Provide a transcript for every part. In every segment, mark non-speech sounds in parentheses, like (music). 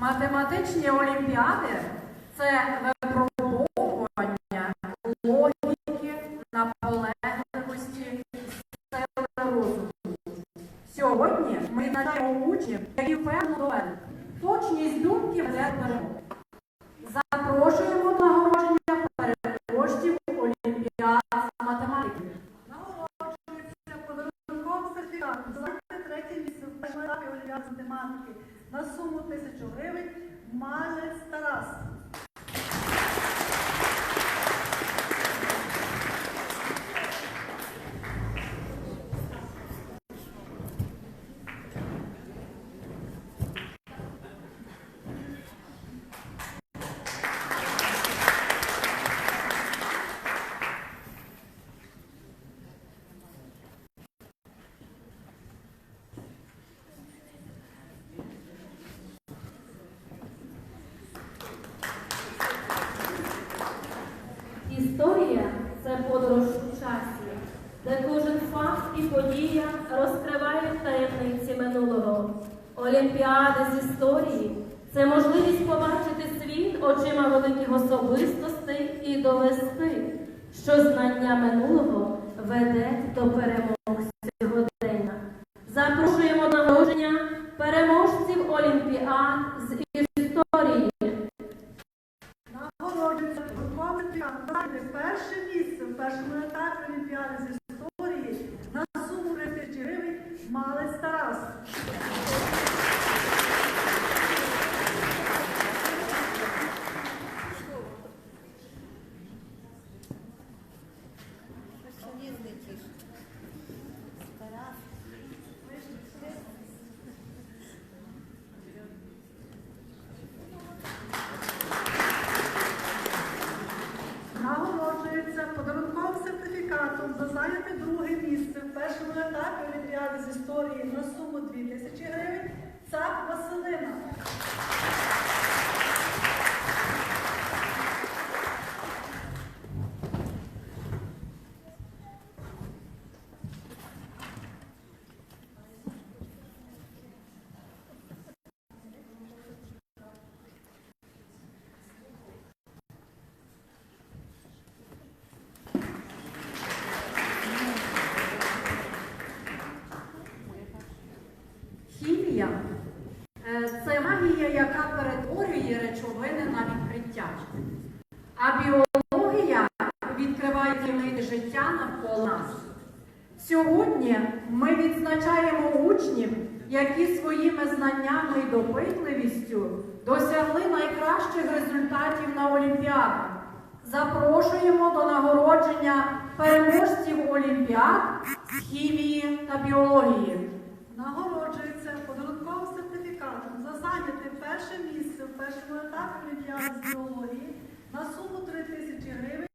Математичні олімпіади це випробовування логіки, наполегливості, сили розуму. Сьогодні ми відзначаємо учнів, які впевнено довели. Точність думки веде перемогу. Запрошуємо до нагородження переможців Олімпіад з математики. Нагороджується подарунком сертифікат. Займайте третє місце в першому етапі Олімпіади з математики на суму тисячу гривень. Малець Тарас. Історія це подорож у часі, де кожен факт і подія розкривають таємниці минулого. Олімпіади з історії це можливість побачити світ очима великих особистостей і довести, що знання минулого веде до перемог сьогодення. Запрошуємо на нагородження переможців Олімпіад з історії. Нагороджується подарунком сертифікат. Займайте перше місце в першому етапі Олімпіади з історії на суму 3 тисячі гривень. Малець Тарас. Нагороджується подарунковим сертифікатом за зайняте друге місце в першому етапі Олімпіади з історії на суму 2 тисячі гривень. Цап Василина. Хімія е, це магія, яка перетворює речовини на відкриття. А біологія відкриває таємниці життя навколо нас. Сьогодні ми відзначаємо учнів, які своїми знаннями і допитливістю досягли найкращих результатів на Олімпіадах. Запрошуємо до нагородження переможців Олімпіад з хімії та біології. Нагороджується сертифікатом за зайняте перше місце в першому етапі Олімпіади з біології на суму 3 тисячі гривень.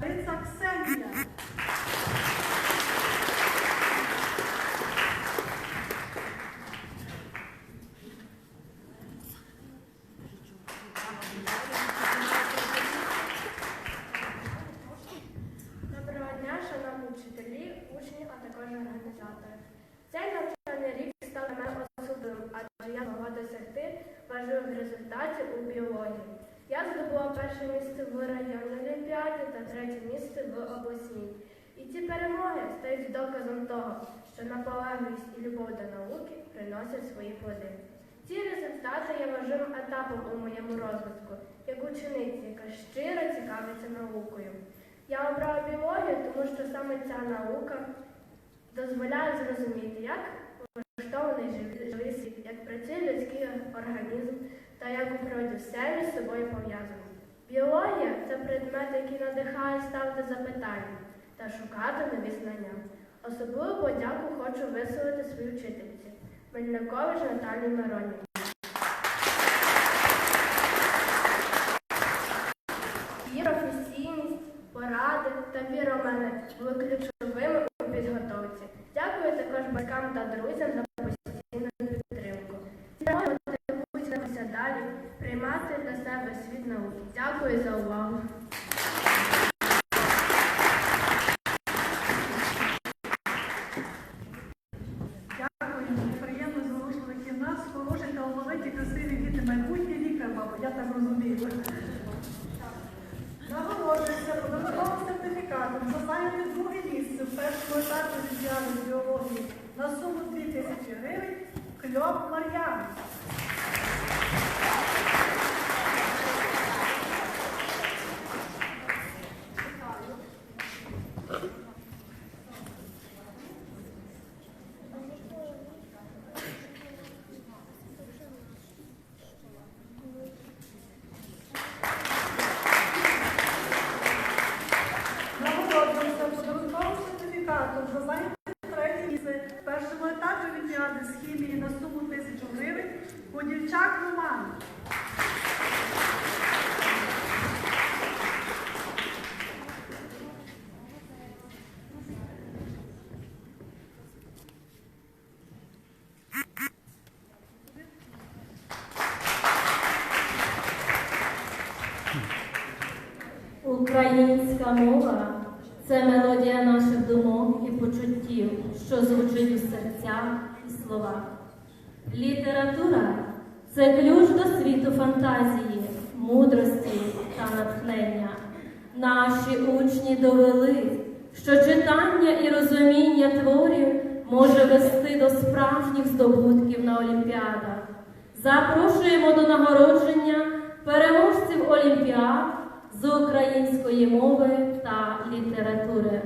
Гриця Ксенія. Доброго дня, шановні вчителі, учні, а також організатори. Цей навчальний рік став для мене особливим, адже я змогла досягти важливих результатів у біології. Я здобула перше місце в районній олімпіаді та третє місце в обласній. І ці перемоги стають доказом того, що наполегливість і любов до науки приносять свої плоди. Ці результати є важливим етапом у моєму розвитку, як учениці, яка щиро цікавиться наукою. Я обрала біологію, тому що саме ця наука дозволяє зрозуміти, як влаштований живий світ, як працює людський організм та як у природі все між собою пов'язано. Біологія це предмет, який надихає ставити запитання та шукати нові знання. Особливу подяку хочу висловити своїй вчительці Мельникович Наталії Миронівні. Її професійність, поради та віра в мене були ключовими у підготовці. Дякую також батькам та друзям за приймати на себе світ науки. Дякую за увагу. Дякую, приємно залучили кімнат, хороші талановиті, красиві діти, майбутні лікар, бабу, я так розумію. Наголошується подарунковим сертифікатом посадження друге місце першому етапі з біології на суму 2 тисячі гривень кльоп Мар'ян. Українська мова це мелодія наших думок і почуттів, що звучить у серцях і словах. Література це ключ до світу фантазії, мудрості та натхнення. Наші учні довели, що читання і розуміння творів може вести до справжніх здобутків на олімпіадах. Запрошуємо до нагородження переможців олімпіад з української мови та літератури.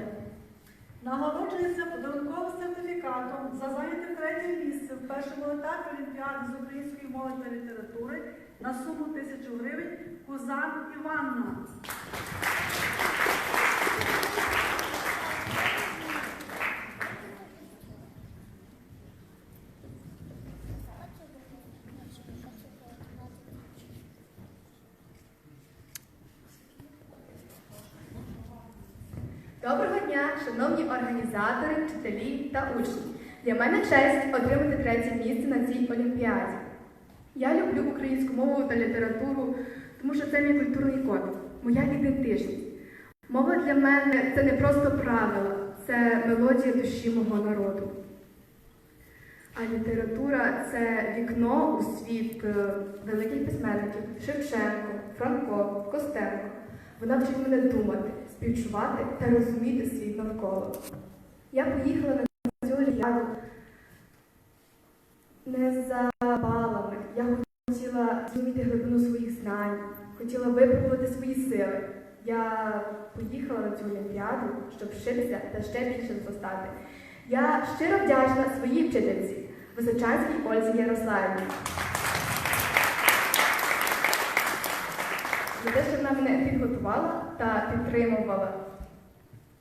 Нагороджується подарунковим сертифікатом за зайняте третє місце в першому етапі Олімпіади з української мови та літератури на суму тисячу гривень Кузан Іванна. Шановні організатори, вчителі та учні. Для мене честь отримати третє місце на цій олімпіаді. Я люблю українську мову та літературу, тому що це мій культурний код, моя ідентичність. Мова для мене це не просто правила, це мелодія душі мого народу. А література це вікно у світ е, великих письменників Шевченко, Франко, Костенко. Вона вчить мене думати, співчувати та розуміти світ навколо. Я поїхала на цю олімпіаду не за балами. Я хотіла зрозуміти глибину своїх знань, хотіла випробувати свої сили. Я поїхала на цю олімпіаду, щоб вчитися та ще більше зростати. Я щиро вдячна своїй вчительці, Височанській Ользі Ярославівні. За те, що вона мене підготувала та підтримувала.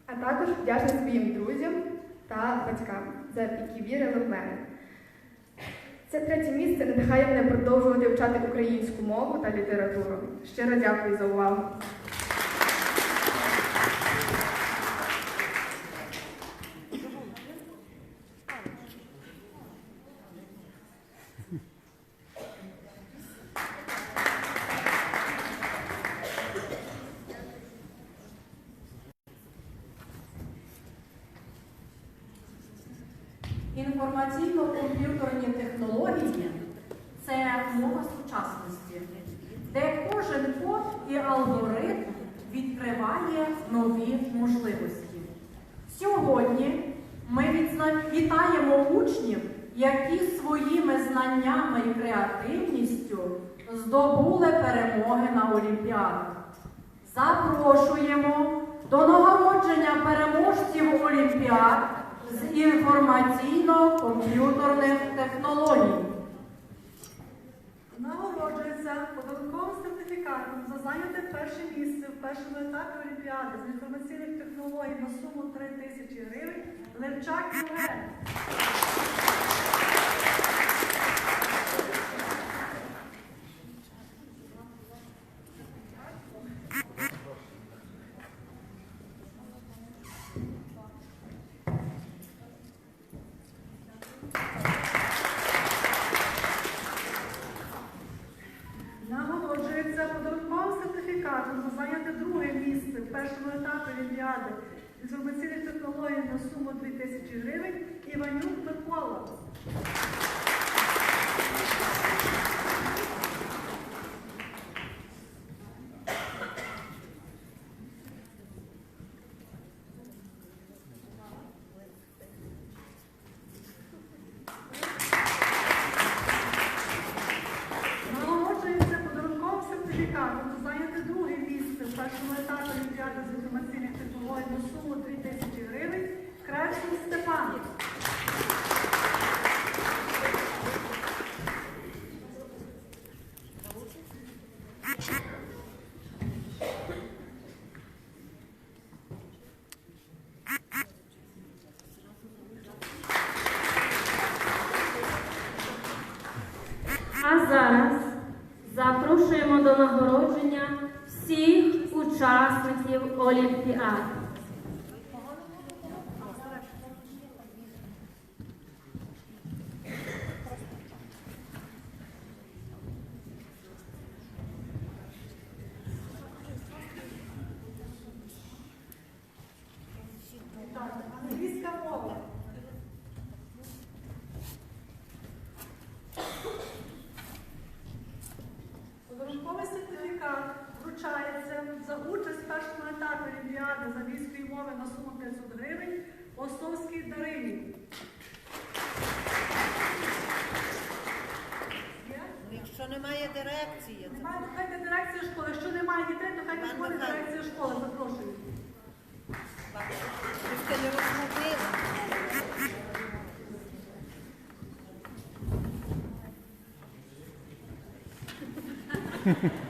А також вдячна своїм друзям та батькам, за які вірили в мене. Це третє місце надихає мене продовжувати вчати українську мову та літературу. Щиро дякую за увагу. Інформаційно-комп'ютерні технології це мова сучасності, де кожен код і алгоритм відкриває нові можливості. Сьогодні ми вітаємо учнів, які своїми знаннями і креативністю здобули перемоги на Олімпіадах. Запрошуємо до нагородження переможців Олімпіад з інформаційно-комп'ютерних технологій. Нагороджується подарунковим сертифікатом за зайняте перше місце в першому етапі Олімпіади з інформаційних технологій на суму 3 тисячі гривень Левчак Євген. Сертифікат вручається за участь в першому етапі Олімпіади з англійської мови на суму 500 гривень Осовській Дарині. Якщо немає дирекції, Немає, то хай йде дирекція школи. Якщо немає дітей, то хай підходить Михайло. дирекція школи. Запрошую. ти не розмовила. (laughs)